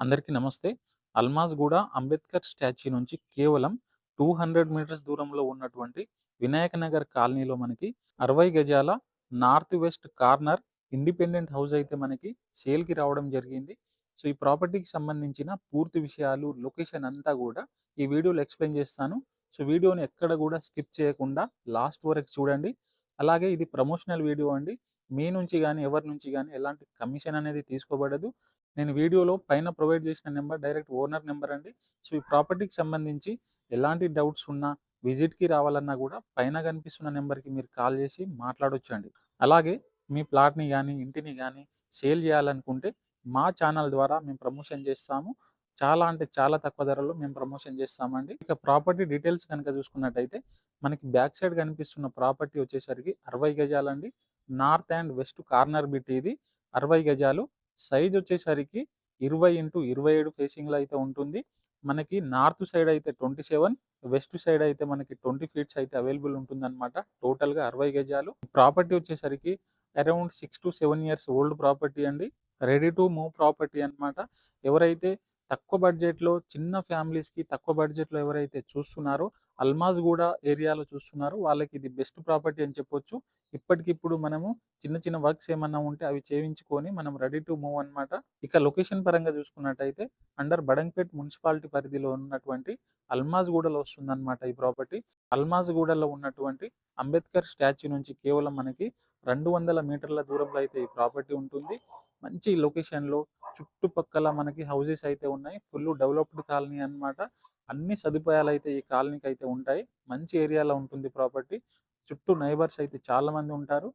అందరికీ నమస్తే. అల్మాజ్‌గూడ అంబేద్కర్ స్టాచ్యూ నుంచి కేవలం 200 మీటర్స్ దూరంలో ఉన్నటువంటి వినాయక నగర్ కాలనీలో మనకి 60 గజాల north west corner independent house అయితే మనకి సేల్‌కి రావడం జరిగింది. సో, ఈ ప్రాపర్టీకి సంబంధించిన పూర్తి విషయాలు, లొకేషన్ అంతా కూడా ఈ వీడియోలో ఎక్స్‌ప్లెయిన్ చేస్తాను. సో, వీడియోని ఎక్కడ కూడా స్కిప్ చేయకుండా లాస్ట్ వరకు చూడండి. అలాగే ఇది ప్రమోషనల్ వీడియో అండి. మీ నుంచి కానీ ఎవరి నుంచి కానీ ఎలాంటి కమిషన్ అనేది తీసుకోబడదు. నేను వీడియోలో పైన ప్రొవైడ్ చేసిన నెంబర్ డైరెక్ట్ ఓనర్ నెంబర్ అండి. సో, ఈ ప్రాపర్టీకి సంబంధించి ఎలాంటి డౌట్స్ ఉన్నా, విజిట్‌కి రావాలన్నా కూడా పైన కనిపిస్తున్న నెంబర్కి మీరు కాల్ చేసి మాట్లాడొచ్చండి. అలాగే మీ ప్లాట్‌ని కానీ ఇంటిని కానీ సేల్ చేయాలనుకుంటే మా ఛానల్ ద్వారా మేము ప్రమోషన్ చేస్తాము. చాలా అంటే చాలా తక్కువ ధరలో మేము ప్రమోషన్ చేస్తామండి. ఇక ప్రాపర్టీ డీటెయిల్స్ కనుక చూసుకున్నట్టయితే మనకి బ్యాక్ సైడ్ కనిపిస్తున్న ప్రాపర్టీ వచ్చేసరికి 60 గజాలండి. North and west corner bit ఇది. 60 గజాలు. సైజ్ వచ్చేసరికి 20x27 ఫేసింగ్‌లో అయితే ఉంటుంది. మనకి నార్త్ సైడ్ అయితే 27, వెస్ట్ సైడ్ అయితే మనకి 20 ఫీట్స్ అయితే అవైలబుల్ ఉంటుందన్నమాట. టోటల్‌గా 60 గజాలు. ప్రాపర్టీ వచ్చేసరికి అరౌండ్ 6-7 ఇయర్స్ ఓల్డ్ ప్రాపర్టీ అండి. రెడీ టు మూవ్ ప్రాపర్టీ అన్నమాట. ఎవరైతే తక్కువ బడ్జెట్‌లో చిన్న ఫ్యామిలీస్‌కి తక్కువ బడ్జెట్‌లో ఎవరైతే చూస్తున్నారో అల్మాజ్ కూడా ఏరియాలో చూస్తున్నారో వాళ్ళకి ఇది బెస్ట్ ప్రాపర్టీ అని చెప్పొచ్చు. ఇప్పటికిప్పుడు మనము చిన్న చిన్న వర్క్స్ ఏమన్నా ఉంటే అవి చేయించుకొని మనం రెడీ టు మూవ్ అన్నమాట. ఇక లొకేషన్ పరంగా చూసుకున్నట్టయితే అండర్ బడంగ్‌పేట్ మున్సిపాలిటీ పరిధిలో ఉన్నటువంటి అల్మాజ్ గూడలో వస్తుందన్నమాట ఈ ప్రాపర్టీ. అల్మాజ్ గూడలో ఉన్నటువంటి అంబేద్కర్ స్టాచ్యూ నుంచి కేవలం మనకి 200 మీటర్ల దూరంలో అయితే ఈ ప్రాపర్టీ ఉంటుంది. మంచి లొకేషన్‌లో చుట్టుపక్కల మనకి హౌసెస్ అయితే ఉన్నాయి. ఫుల్ డెవలప్డ్ కాలనీ అన్నమాట. అన్ని సదుపాయాలు అయితే ఈ కాలనీకి అయితే ఉంటాయి. మంచి ఏరియాలో ఉంటుంది ప్రాపర్టీ. చుట్టూ నైబర్స్ అయితే చాలా మంది ఉంటారు.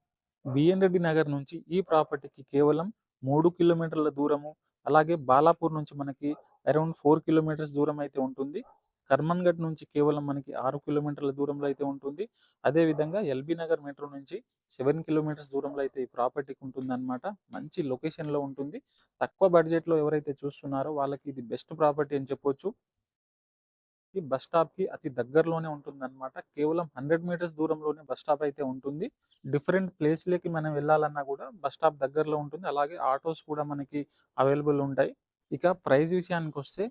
బిఎన్ రెడ్డి నగర్ నుంచి ఈ ప్రాపర్టీకి కేవలం మూడు కిలోమీటర్ల దూరము. అలాగే బాలాపూర్ నుంచి మనకి అరౌండ్ ఫోర్ కిలోమీటర్స్ దూరం అయితే ఉంటుంది. కర్మన్‌ఘట్ నుంచి కేవలం మనకి ఆరు కిలోమీటర్ల దూరంలో అయితే ఉంటుంది. అదే విధంగా ఎల్బీ నగర్ మెట్రో నుంచి సెవెన్ కిలోమీటర్స్ దూరంలో అయితే ఈ ప్రాపర్టీకి ఉంటుందన్నమాట. మంచి లొకేషన్‌లో ఉంటుంది. తక్కువ బడ్జెట్‌లో ఎవరైతే చూస్తున్నారో వాళ్ళకి ఇది బెస్ట్ ప్రాపర్టీ అని చెప్పొచ్చు. ఈ బస్ స్టాప్‌కి అతి దగ్గరలోనే ఉంటుంది అనమాట కేవలం 100 మీటర్స్ దూరంలోనే బస్ స్టాప్ అయితే ఉంటుంది. డిఫరెంట్ ప్లేస్‌లకి మనం వెళ్ళాలన్నా కూడా బస్ స్టాప్ దగ్గరలో ఉంటుంది. అలాగే ఆటోస్ కూడా మనకి అవైలబుల్ ఉంటాయి. ఇక ప్రైస్ విషయానికొస్తే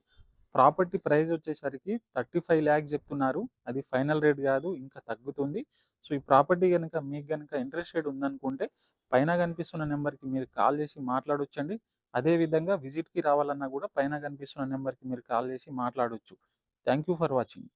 ప్రాపర్టీ ప్రైస్ వచ్చేసరికి థర్టీ ఫైవ్ ల్యాక్స్ చెప్తున్నారు. అది ఫైనల్ రేట్ కాదు ఇంకా తగ్గుతుంది. సో, ఈ ప్రాపర్టీ కనుక మీకు గనుక ఇంట్రెస్టెడ్ ఉందనుకుంటే పైన కనిపిస్తున్న నెంబర్కి మీరు కాల్ చేసి మాట్లాడొచ్చండి. అదే విధంగా విజిట్‌కి రావాలన్నా కూడా పైన కనిపిస్తున్న నెంబర్కి మీరు కాల్ చేసి మాట్లాడొచ్చు. Thank you for watching.